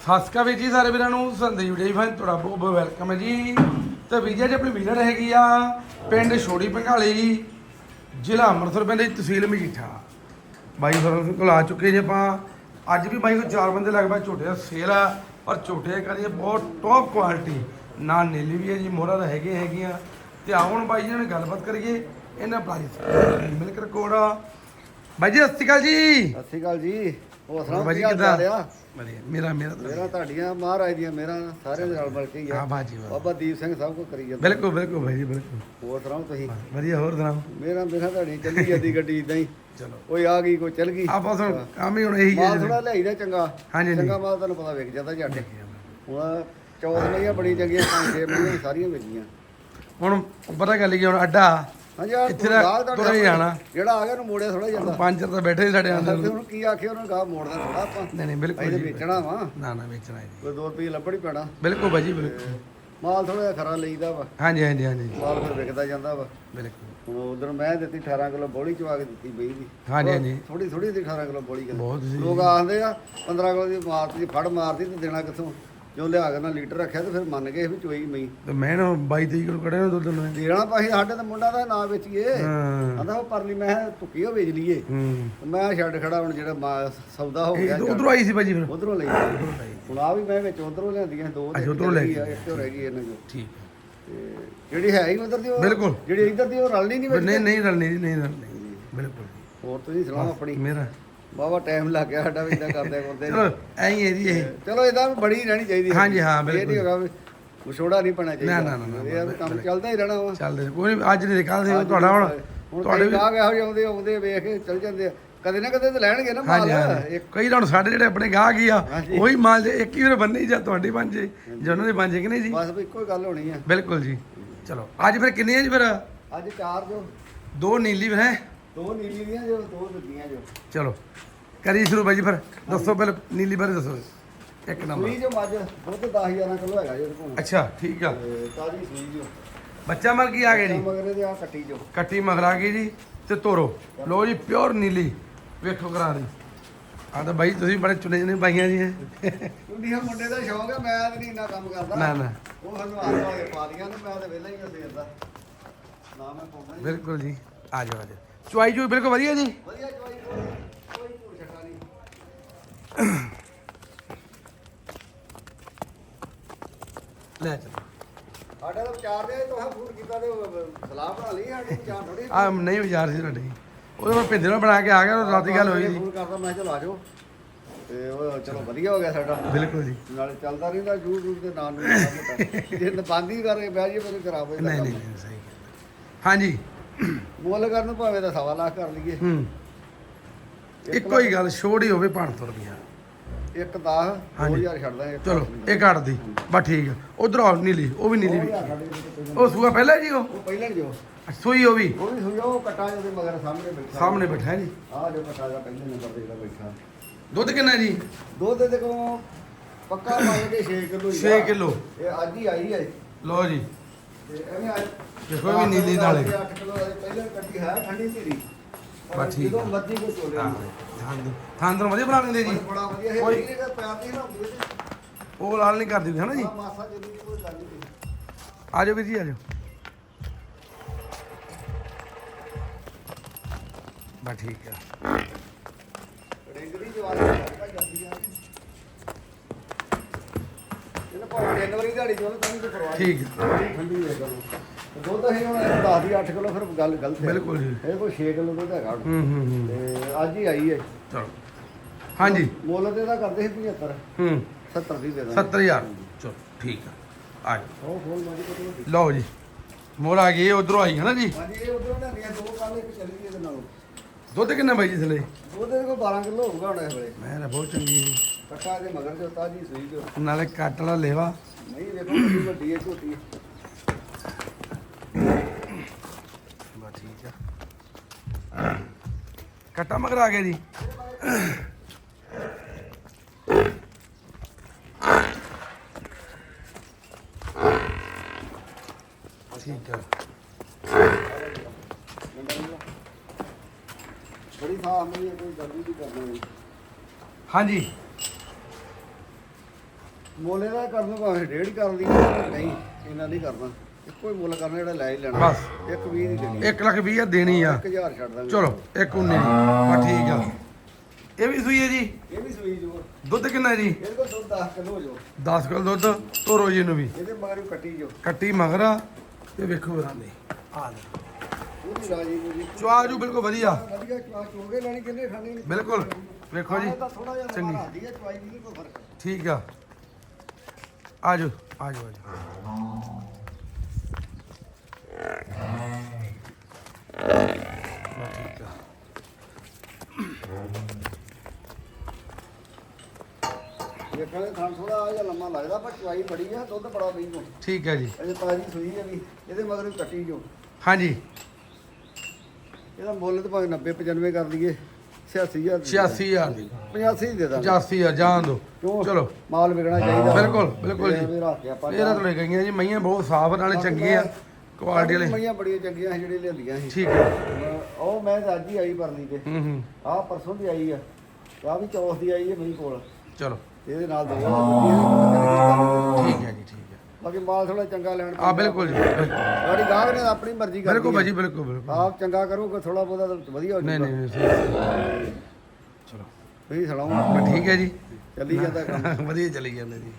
ਸਤਿ ਸ਼੍ਰੀ ਅਕਾਲ ਵੀਰ ਜੀ, ਸਾਰੇ ਵੀਰਾਂ ਨੂੰ ਸੰਦੀਪ ਜੀ ਫਾਈਨ ਤੁਹਾਡਾ ਬਹੁਤ ਬਹੁਤ ਵੈਲਕਮ ਹੈ ਜੀ। ਤੇ ਵੀਰ ਜੀ ਆਪਣੀ ਵੀਲਰ ਹੈਗੀ ਆ, ਪਿੰਡ ਛੋੜੀ ਪੰਘਾਲੀ ਜ਼ਿਲ੍ਹਾ ਅੰਮ੍ਰਿਤਸਰ ਪਿੰਡ ਜੀ ਤਹਿਸੀਲ ਮਜੀਠਾ। ਬਾਈ ਫਰਨ ਕੋਲ ਆ ਚੁੱਕੇ ਜੀ ਆਪਾਂ। ਅੱਜ ਵੀ ਬਾਈ ਕੋਲ ਚਾਰ ਬੰਦੇ ਲਗਭਗ ਝੋਟੇ ਦਾ ਸੇਲ ਆ, ਪਰ ਝੋਟੇ ਕਰੀਏ ਬਹੁਤ ਟੌਪ ਕੁਆਲਿਟੀ ਨਾ ਨੀਲੀ ਵੀ ਹੈ ਜੀ, ਮੋਹਰਾ ਦਾ ਹੈਗੇ ਹੈਗੀਆਂ। ਤੇ ਆਓ ਹੁਣ ਬਾਈ ਜੀ ਨਾਲ ਗੱਲਬਾਤ ਕਰੀਏ, ਇਹਨਾਂ ਪ੍ਰਾਈਸ ਮਿਲਕ ਰਿਕਾਰਡ ਆ। ਬਾਈ ਜੀ, ਸਤਿ ਸ਼੍ਰੀ ਅਕਾਲ ਜੀ। ਸਤਿ ਸ਼੍ਰੀ ਅਕਾਲ ਜੀ। ਹੋਰ ਸੁਣਾਓ ਬਾਈ ਜੀ ਕੀ ਹਾਲ ਕਿੱਦਾਂ? ਚਾਲ ਆ? ਵਧੀਆ ਮੇਰਾ ਮੇਰਾ ਤਾਂ ਮੇਰਾ ਤੁਹਾਡੀਆਂ ਮਹਾਰਾਜ ਦੀਆਂ ਮੇਰਾ ਸਾਰੇ ਦੇ ਨਾਲ ਮਿਲ ਕੇ ਹੀ ਹਾਂ ਆ ਬਾਜੀ ਵਾਹ। ਬਾਬਾ ਦੀਪ ਸਿੰਘ ਸਭ ਕੁਝ ਕਰੀ ਜਾਂਦਾ। ਬਿਲਕੁਲ ਬਿਲਕੁਲ ਭਾਈ ਜੀ ਬਿਲਕੁਲ। ਹੋਰ ਸੁਣਾਓ ਤੁਸੀਂ? ਵਧੀਆ ਹੋਰ ਸੁਣਾਓ? ਮੇਰਾ ਮੇਰਾ ਤੁਹਾਡੀ ਚੱਲੀ ਜਾਂਦੀ ਗੱਡੀ ਇਦਾਂ ਹੀ। ਚਲੋ। ਕੋਈ ਆ ਗਈ ਕੋਈ ਚੱਲ ਗਈ। ਆਪਾਂ ਹੁਣ ਕੰਮ ਹੀ ਹੁਣ ਇਹੀ ਹੈ ਮਾਲ ਜੀ। ਥੋੜਾ ਲਿਆਈਦਾ ਚੰਗਾ। ਹਾਂਜੀ, ਹਾਂਜੀ। ਚੰਗਾ ਮਾਲ ਤੁਹਾਨੂੰ ਪਤਾ ਵਿਕ ਜਾਂਦਾ ਝੱਟ। ਹੁਣ ਚੌਥ ਮਈਆਂ ਬੜੀ ਚੰਗੀਆਂ ਪੰਜ ਛੇ ਮਈਆਂ ਸਾਰੀਆਂ ਵਿਕੀਆਂ ਹੁਣ ਪਤਾ ਗੱਲ ਕੀ ਹੁਣ ਅੱਡਾ ਹਾਂਜੀ ਆ ਇੱਥੇ ਦਾ ਤੁਰਿਆ ਹੀ ਜਾਣਾ। ਜਿਹੜਾ ਆ ਗਿਆ ਨੂੰ ਮੋੜਿਆ ਥੋੜਾ ਜਾਂਦਾ ਪੰਜ ਤਾਂ ਬੈਠੇ ਸੀ ਸਾਡੇ ਤੇ ਅੰਦਰ ਹੁਣ ਕੀ ਆਖਿਆ ਉਹਨਾਂ? ਗਾਹ ਮੋੜਦਾ ਥੋੜਾ ਆਪਾਂ। ਨਹੀਂ ਨਹੀਂ ਬਿਲਕੁਲ ਜੀ। ਵੇਚਣਾ ਵਾ। ਨਾ ਨਾ ਵੇਚਣਾ ਜੀ। ਕੋਈ 2 ਰੁਪਏ ਲੱਭਣ ਹੀ ਪੈਣਾ। ਬਿਲਕੁਲ ਭਾਜੀ ਬਿਲਕੁਲ। ਮਾਲ ਥੋੜਾ ਜਿਹਾ ਖਰਾ ਲਈਦਾ ਵਾ। ਹਾਂਜੀ ਹਾਂਜੀ ਹਾਂਜੀ। ਮਾਲ ਫਿਰ ਵਿਕਦਾ ਜਾਂਦਾ ਵਾ। ਬਿਲਕੁਲ। ਹੁਣ ਉਧਰ ਮੈਂ ਦਿੱਤੀ 18 ਕਿਲੋ ਬੋਲੀ ਚਵਾ ਕੇ ਦਿੱਤੀ ਬਈ ਦੀ। ਹਾਂਜੀ, ਹਾਂਜੀ। ਥੋੜੀ ਥੋੜੀ ਦੀ 18 ਕਿਲੋ ਬੋਲੀ ਬਹੁਤ ਸੀ ਲੋਕ ਆਖਦੇ ਆ 15 ਕਿਲੋ ਦੀ ਮਾਰਤੀ ਫੜ ਮਾਰਤੀ ਤੇ ਦੇਣਾ ਕਿੱਥੋਂ? ਜੋ ਲਿਆ ਕੇ ਨਾ ਲੀਟਰ ਰੱਖਿਆ ਤੇ ਫਿਰ ਮੰਨ ਗਏ ਵੀ ਚੋਈ ਮਈ। ਤੇ ਮੈਂ ਨਾ 22 23 ਕਿਲੋ ਕੜਿਆ ਦੁੱਧ ਨੂੰ ਦੇਣਾ ਪਾਸੇ ਸਾਡੇ ਤੇ ਮੁੰਡਾ ਦਾ ਨਾਂ ਵੇਚੀਏ। ਹਾਂ। ਆਂਦਾ ਉਹ ਪਰਲੀ ਮੈਂ ਧੁੱਕੀ ਉਹ ਵੇਚ ਲਈਏ। ਮੈਂ ਛੱਡ ਖੜਾ ਹੁਣ ਜਿਹੜਾ ਸੌਦਾ ਹੋ ਗਿਆ ਉਧਰੋਂ ਆਈ ਸੀ ਭਾਜੀ ਫਿਰ। ਉਧਰੋਂ ਲਈ। ਹੁਣ ਆ ਵੀ ਮੈਂ ਵਿੱਚ ਉਧਰੋਂ ਲਿਆਂਦੀਆਂ ਦੋ ਤੇ ਉੱਧਰੋਂ ਲੈ ਕੇ। ਇੱਕ ਰਹਿ ਗਈ ਇਹਨਾਂ ਚੋਂ। ਠੀਕ। ਤੇ ਜਿਹੜੀ ਹੈ ਹੀ ਉਧਰ ਦੀ ਉਹ ਬਿਲਕੁਲ। ਜਿਹੜੀ ਇੱਧਰ ਦੀ ਉਹ ਰਲਣੀ ਨਹੀਂ ਨਹੀਂ ਨਹੀਂ ਰਲਣੀ ਜੀ ਨਹੀਂ ਰਲਣੀ। ਬਿਲਕੁਲ। ਹੋਰ ਤੁਸੀਂ ਸੁਣਾਓ ਆਪਣੀ? ਮੇਰਾ ਬਾਬਾ ਟਾਈਮ ਲੱਗ ਗਿਆ ਸਾਡਾ ਵੀ ਇਦਾਂ ਕਰਦੇ ਕਰਦੇ। ਚਲੋ ਐਂ ਹੀ ਹੈ ਜੀ ਇਹ। ਚਲੋ ਇਹਦਾ ਵੀ ਬੜੀ ਰਹਿਣੀ ਚਾਹੀਦੀ ਹੈ। ਹਾਂਜੀ, ਹਾਂ, ਇਹ ਨਹੀਂ ਬਿਲਕੁਲ। ਹੈਗਾ ਵੀ ਵਿਛੋੜਾ ਨਹੀਂ ਪੈਣਾ ਚਾਹੀਦਾ। ਨਾ, ਨਾ, ਨਾ, ਇਹ ਵੀ ਕੰਮ ਚੱਲਦਾ ਹੀ ਰਹਿਣਾ ਵਾ। ਚੱਲਦੇ ਕੋਈ ਅੱਜ ਨਹੀਂ ਕੱਲ ਸੀ ਤੁਹਾਡਾ ਹੁਣ। ਤੁਹਾਡੇ ਤੁਹਾਡੇ ਗਾਹਕ ਇਹੋ ਜਿਹੇ ਆਉਂਦੇ ਆਉਂਦੇ ਵੇਖ ਕੇ ਚੱਲ ਜਾਂਦੇ ਆ। ਕਦੇ ਨਾ ਕਦੇ ਤਾਂ ਲੈਣਗੇ ਨਾ ਮਾਲ। ਕਈ ਤਾਂ ਸਾਡੇ ਜਿਹੜੇ ਆਪਣੇ ਗਾਹਕ ਹੀ ਆ। ਉਹੀ ਮਾਲ ਜੇ ਇੱਕ ਹੀ ਵਾਰ ਬੰਨੀ ਜਾਂ ਤੁਹਾਡੀ ਬਣ ਜੇ ਜਾਂ ਉਹਨਾਂ ਦੀ ਬਣ ਜੇ ਕਿ ਨਹੀਂ ਜੀ? ਬਸ ਵੀ ਇੱਕੋ ਹੀ ਗੱਲ ਹੋਣੀ ਆ। ਬਿਲਕੁਲ ਜੀ। ਚਲੋ ਅੱਜ ਫਿਰ ਕਿੰਨੇ ਆ ਜੀ ਫਿਰ? ਅੱਜ ਚਾਰ ਜੋ। ਦੋ ਨੀਲੀ ਫਿਰ ਹੈ? ਦੋ ਨੀਲੀ ਦੀਆਂ ਜੋ ਦੋ ਦੁੱਧੀਆਂ ਜੋ। ਚਲੋ। ਕਰੀ ਸ਼ੁਰੂ ਬਾਈ ਜੀ ਫਿਰ। ਦੱਸੋ ਪਹਿਲੇ ਨੀਲੀ ਬਾਰੇ ਦੱਸੋ। ਇੱਕ ਨੰਬਰ। ਸੂਈ ਜੋ ਮੱਝ ਦੁੱਧ 10 11 ਕਿਲੋ ਹੈਗਾ ਜੀ ਉਹਦੇ ਕੋਲ। ਅੱਛਾ ਠੀਕ ਆ। ਤੇ ਤਾਜੀ ਸੂਈ ਜੋ। ਬੱਚਾ ਮਰ ਕੀ ਆ ਗਿਆ ਜੀ? ਮਗਰੇ ਦੇ ਆ ਕੱਟੀ ਜੋ। ਕੱਟੀ ਮਗਰਾ ਗਈ ਜੀ ਤੇ ਤੋਰੋ। ਲੋ ਜੀ ਪਿਓਰ ਨੀਲੀ। ਵੇਖੋ ਕਰਾ ਦੀ। ਆ ਤਾਂ ਬਾਈ ਤੁਸੀਂ ਬੜੇ ਚੁਣੇ ਚੁਣੇ ਪਾਈਆਂ ਜੀ। ਇਹ। ਕੁੰਡੀਆਂ ਮੁੰਡੇ ਦਾ ਸ਼ੌਂਕ ਹੈ ਮੈਂ ਤਾਂ ਨਹੀਂ ਇੰਨਾ ਕੰਮ ਕਰਦਾ। ਨਾ ਨਾ। ਉਹ ਹਲਵਾਰ ਵਾਲੇ ਪਾ ਦੀਆਂ ਨੇ ਮੈਂ ਤਾਂ ਵਿਹਲਾ ਹੀ ਆ ਸਵੇਰ ਦਾ। ਨਾ ਮੈਂ ਪਾਉਂਦਾ ਹੀ। ਬਿਲਕੁਲ ਜੀ। ਆ ਜਾਓ ਆ ਜਾਓ। ਚੁਆਈ ਚੁਈ ਬਿਲਕੁਲ ਵਧੀਆ ਜੀ। ਵਧੀਆ ਨਹੀਂ ਲੈ ਚਲੋ। ਸਾਡਾ ਤਾਂ ਵਿਚਾਰ ਦੇ ਤੁਸੀਂ ਫੋਨ ਕੀਤਾ ਤੇ ਉਹ ਸਲਾਹ ਬਣਾ ਲਈ ਸਾਡੀ ਵਿਚਾਰ ਥੋੜੀ ਆ ਨਹੀਂ ਵਿਚਾਰ ਸੀ ਤੁਹਾਡੇ। ਉਹਦੇ ਕੋਲ ਭਿੰਦੇ ਨੂੰ ਬਣਾ ਕੇ ਆ ਗਿਆ ਉਹ ਰਾਤੀ ਗੱਲ ਹੋਈ ਜੀ ਫੋਨ ਕਰਦਾ ਮੈਂ ਚਲੋ ਆ ਜਾਓ। ਤੇ ਉਹ ਚਲੋ ਵਧੀਆ ਹੋ ਗਿਆ ਸਾਡਾ। ਬਿਲਕੁਲ ਜੀ। ਨਾਲੇ ਚੱਲਦਾ ਰਹਿੰਦਾ YouTube ਦੇ ਨਾਂ ਨੂੰ ਮਾੜਾ ਮੋਟਾ। ਜੇ ਨਪਾਂਦੀ ਕਰ ਬਹਿ ਜੇ ਮੈਨੂੰ ਖਰਾਬ ਹੋ ਜਾਂਦਾ ਨਹੀਂ ਨਹੀਂ ਨਹੀਂ, ਸਹੀ ਗੱਲ। ਹਾਂਜੀ। ਮੁੱਲ ਕਰਨ ਨੂੰ ਭਾਵੇਂ ਤਾਂ ਸਵਾ ਲੱਖ ਕਰ ਲਈਏ। ਹੂੰ। ਇੱਕੋ ਹੀ ਗੱਲ ਛੋੜ ਹੀ ਹੋਵੇ 500 ਰੁਪਿਆ ਇੱਕ 10 ਹਾਂਜੀ। 2000 ਛੱਡਦਾ ਇੱਕ ਚਲੋ ਇਹ ਕੱਟ ਦੀ ਬਸ ਠੀਕ ਆ। ਉਧਰ ਆ ਨੀਲੀ ਉਹ ਵੀ ਨੀਲੀ ਵੀ। 2000 ਛੱਡ ਦੇ ਤੇ ਉਹ ਸੂਆ ਪਹਿਲਾਂ ਜੀ ਉਹ? ਉਹ ਪਹਿਲਾਂ ਜੋ ਸੂਈ ਉਹ ਵੀ? ਉਹ ਵੀ ਸੁਣਿਓ ਉਹ ਕਟਾ ਜਿਹਦੇ ਮਗਰ ਸਾਹਮਣੇ ਬੈਠਾ। ਸਾਹਮਣੇ ਬੈਠਾ ਹੈ ਜੀ। ਆਹ ਜੋ ਕਟਾ ਦਾ ਪਹਿਲੇ ਨੰਬਰ ਤੇ ਜਿਹੜਾ ਬੈਠਾ। ਦੁੱਧ ਕਿੰਨਾ ਜੀ? ਦੁੱਧ ਦੇ ਕੋ ਪੱਕਾ ਮੰਨ ਕੇ 6 ਕਿਲੋ 6 ਕਿਲੋ। ਇਹ ਅੱਜ ਹੀ ਆਈ ਹੈ। ਲਓ ਜੀ। ਤੇ ਐਵੇਂ ਅੱਜ ਦੇਖੋ ਇਹ ਵੀ ਨੀਲੀ ਨਾਲੇ 8 ਕਿਲੋ ਦੇ ਪਹਿਲੇ ਕੱਟੀ ਹੈ ਠੰਡੀ ਧੀਰੀ। ਬਸ ਠੀਕ ਜਦੋਂ। ਮਰਜ਼ੀ ਕੋ ਹਾਂ। ਥਾਂ ਥਾਂ ਤੋਂ ਵਧੀਆ ਬਣਾ ਲੈਂਦੇ ਜੀ। ਬੜਾ ਵਧੀਆ। ਹੈ ਕੋਈ- ਪਿਆਰ ਨਹੀਂ ਨਾ ਹੁੰਦੀ ਤੇ ਉਹ ਲਾਲ ਨਹੀਂ ਕਰਦੀ ਹੈ ਨਾ ਜੀ? ਮਾਸਾ ਜਿਹੜੀ ਕੋਈ ਗੱਲ ਨਹੀਂ। ਆ ਜਾਓ ਵੀਰ ਜੀ ਆ ਜਾਓ। ਬਸ ਠੀਕ ਆ। ਰੇਂਗਰੀ ਜਵਾਨੀ ਜਾਂਦੀ ਆ। ਇਹਨਾਂ ਭਾਵੇਂ ਤਿੰਨ ਵਾਰੀ ਦਿਹਾੜੀ ਚੋਲ ਤਾਂ ਵੀ ਕੋਈ ਪਰਵਾਹ। ਨਹੀਂ ਠੀਕ। ਠੰਡੀ ਹੈ ਗੱਲ ਦੁੱਧ ਅਸੀਂ ਹੁਣ 10 ਦੀ 8 ਕਿਲੋ ਫਿਰ ਗੱਲ ਗਲਤ ਹੈ। ਬਿਲਕੁਲ ਜੀ। ਇਹ ਕੋਈ 6 ਕਿਲੋ ਦੁੱਧ ਹੈਗਾ ਹੁਣ। ਹੂੰ ਹੂੰ ਹੂੰ। ਤੇ ਅੱਜ ਹੀ ਆਈ ਹੈ ਚਲੋ। ਹਾਂਜੀ। ਮੁੱਲ ਤੇ ਦਾ ਕਰਦੇ ਸੀ 75 ਹੂੰ। 70 ਦੀ ਦੇ ਦਾਂਗੇ। 70000 ਚਲੋ ਠੀਕ ਆ। ਆ ਜਾਓ। ਉਹ ਫੋਨ ਮਾਜੀ ਕੋਲ ਲਓ ਜੀ। ਮੋਰ ਆ ਗਈ ਉਧਰੋਂ ਆਈ ਹੈ ਨਾ ਜੀ? ਹਾਂਜੀ ਇਹ ਉਧਰੋਂ ਲੈਣੀਆਂ ਦੋ ਕੱਲ ਇੱਕ ਚੱਲੀ ਗਈ ਇਹਦੇ ਨਾਲ। ਦੁੱਧ ਕਿੰਨਾ ਬਾਈ ਜੀ ਥਲੇ? ਉਹਦੇ ਕੋਲ 12 ਕਿਲੋ ਹੋਊਗਾ ਹੁਣ ਇਸ ਵੇਲੇ। ਮੈਂ ਤਾਂ ਬਹੁਤ ਚੰਗੀ ਹੈ ਜੀ। ਕੱਟਾ ਦੇ ਮਗਰ ਜੋ ਤਾਜੀ ਸੂਈ ਜੋ ਨਾਲੇ ਕੱਟ ਵਾਲਾ ਲੇਵਾ। ਨਹੀਂ ਦੇਖੋ ਵੱਡੀ ਵੱਡੀ ਹੈ ਝੋਟੀ ਬਸ ਠੀਕ ਆ ਕੱਟਾ ਮਗਰ ਆ ਗਿਆ ਜੀ। ਠੀਕ ਆ। ਬੜੀ ਸਾਹ ਨਹੀਂ ਹੈ ਕੋਈ ਗਰਮੀ ਦੀ ਕਰਨਾ ਨਹੀਂ ਹਾਂਜੀ। ਮੋਲੇ ਦਾ ਕਰਨ ਭਾਵੇਂ ਡੇਢ ਕਰ ਲਈ ਨਹੀਂ ਇਹਨਾਂ ਨਹੀਂ ਕਰਨਾ। ਇੱਕੋ ਹੀ ਮੁੱਲ ਕਰਨਾ ਜਿਹੜਾ ਲੈ ਹੀ ਲੈਣਾ। ਬਸ। ਇੱਕ 20 ਦੀ ਦੇਣੀ। 1 ਲੱਖ 20 ਹਜ਼ਾਰ ਦੇਣੀ ਆ। 1000 ਛੱਡ ਦਾਂਗੇ। ਚਲੋ ਇੱਕ 19 ਦੀ ਬਸ ਠੀਕ ਆ। ਇਹ ਵੀ ਸੂਈ ਹੈ ਜੀ? ਇਹ ਵੀ ਸੂਈ ਜੋ ਦੁੱਧ ਕਿੰਨਾ ਜੀ? ਇਹਦੇ ਕੋਲ ਦੁੱਧ 10 ਕਿਲੋ ਜੋ 10 ਕਿਲੋ ਦੁੱਧ ਤੋਰੋ ਜੀ ਨੂੰ ਵੀ। ਇਹਦੇ ਮਗਰ ਕੱਟੀ ਜੋ ਕੱਟੀ ਮਗਰਾ ਤੇ ਵੇਖੋ ਬਰਾਂਦੇ ਆ ਲੈ। ਉਹਦੀ ਰਾਜੀ ਪੂਰੀ ਚਵਾ ਜੂ ਬਿਲਕੁਲ ਵਧੀਆ। ਵਧੀਆ ਚਵਾ ਚੋਗੇ ਲੈਣੀ ਕਿੰਨੇ ਖਾਣੀ ਨਹੀਂ ਬਿਲਕੁਲ। ਵੇਖੋ ਜੀ ਥੋੜਾ ਜਿਹਾ ਚੰਗੀ। ਦੀ ਹੈ ਚਵਾਈ ਦੀ ਨਹੀਂ ਕੋਈ ਫ਼ਰਕ। ਠੀਕ ਆ। ਆਜੋ ਆਜੋ ਆਜੋ ਬਸ ਠੀਕ ਆ ਦੇਖਣ ਦੇ ਥਾਂ ਥੋੜਾ ਜਿਹਾ ਲੰਮਾ ਲੱਗਦਾ ਪਰ ਚਵਾਈ ਬੜੀ ਆ ਦੁੱਧ ਬੜਾ ਪਈ ਕੋ ਠੀਕ ਹੈ ਜੀ। ਅਜੇ ਤਾਜੀ ਸੂਈ ਹੈ ਵੀ ਇਹਦੇ ਮਗਰ ਵੀ ਕੱਟੀ ਜੋ ਹਾਂਜੀ। ਇਹਦਾ ਮੁੱਲ ਤਾਂ ਭਾਵੇਂ 90 95 ਕਰ ਲਈਏ 86000 86000 ਦੀ। 85 ਦੇ। ਦਾਂਗੇ। 85000 ਜਾਣ ਦੋ। ਕਿਉਂ? ਚਲੋ। ਮਾਲ ਵਿਕਣਾ ਚਾਹੀਦਾ। ਬਿਲਕੁਲ, ਬਿਲਕੁਲ ਜੀ। ਇਹ ਰੱਖ ਕੇ ਆਪਾਂ ਇਹ ਤਾਂ ਲੈ ਗਈਆਂ ਜੀ ਮਈਆਂ ਬਹੁਤ ਸਾਫ਼ ਨਾਲੇ ਚੰਗੀਆਂ। ਕੁਆਲਿਟੀ ਵਾਲੇ। ਮਈਆਂ ਬੜੀਆਂ ਚੰਗੀਆਂ ਸੀ ਜਿਹੜੀਆਂ ਲਿਆਂਦੀਆਂ ਸੀ। ਠੀਕ ਹੈ। ਉਹ ਮੈਂ ਤਾਂ ਅੱਜ ਹੀ ਆਈ ਪਰਲੀ ਤੇ। ਹੂੰ ਹੂੰ। ਆਹ ਪਰਸੋਂ ਦੀ ਆਈ ਆ। ਆਹ ਵੀ ਚੌਥ ਦੀ ਆਈ ਹੈ ਮੇਰੀ ਕੋਲ। ਚਲੋ। ਇਹਦੇ ਨਾਲ ਦੋ ਠੀਕ ਹੈ ਜੀ ਠੀਕ ਹੈ। ਬਾਕੀ ਮਾਲ ਥੋੜਾ ਚੰਗਾ ਲੈਣ ਆ ਬਿਲਕੁਲ ਜੀ ਬਿਲਕੁਲ। ਗਾੜੀ ਗਾਹਕ ਨੇ ਤਾਂ ਆਪਣੀ ਮਰਜ਼ੀ ਕਰਨੀ ਬਿਲਕੁਲ। ਭਾਜੀ ਬਿਲਕੁਲ ਬਿਲਕੁਲ। ਆਪ ਚੰਗਾ ਕਰੋਗੇ ਥੋੜਾ ਬਹੁਤਾ ਤਾਂ ਵਧੀਆ ਹੋ ਨਹੀਂ ਜਾਊਗਾ। ਨਹੀਂ ਨਹੀਂ, ਸਹੀ। ਚਲੋ। ਤੁਸੀਂ ਸੁਣਾਓ। ਬਸ ਠੀਕ ਹੈ ਜੀ। ਚੱਲੀ ਜਾਂਦਾ ਕੰਮ। ਵਧੀਆ ਚੱਲੀ ਜਾਂਦੇ ਜੀ।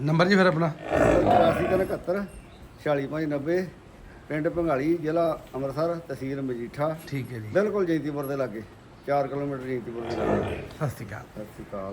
ਨੰਬਰ ਜੀ ਫਿਰ ਆਪਣਾ। 8371 46590 ਪਿੰਡ ਭੰਗਾਲੀ ਜ਼ਿਲ੍ਹਾ ਅੰਮ੍ਰਿਤਸਰ ਤਹਿਸੀਲ ਮਜੀਠਾ। ਠੀਕ ਹੈ ਜੀ। ਬਿਲਕੁਲ ਜੈਂਤੀਪੁਰ ਦੇ ਲਾਗੇ 4 ਕਿਲੋਮੀਟਰ ਜੈਂਤੀਪੁਰ ਦੇ ਲਾਗੇ। ਸਤਿ ਸ਼੍ਰੀ ਅਕਾਲ। ਸਤਿ ਸ਼੍ਰੀ ਅਕਾਲ।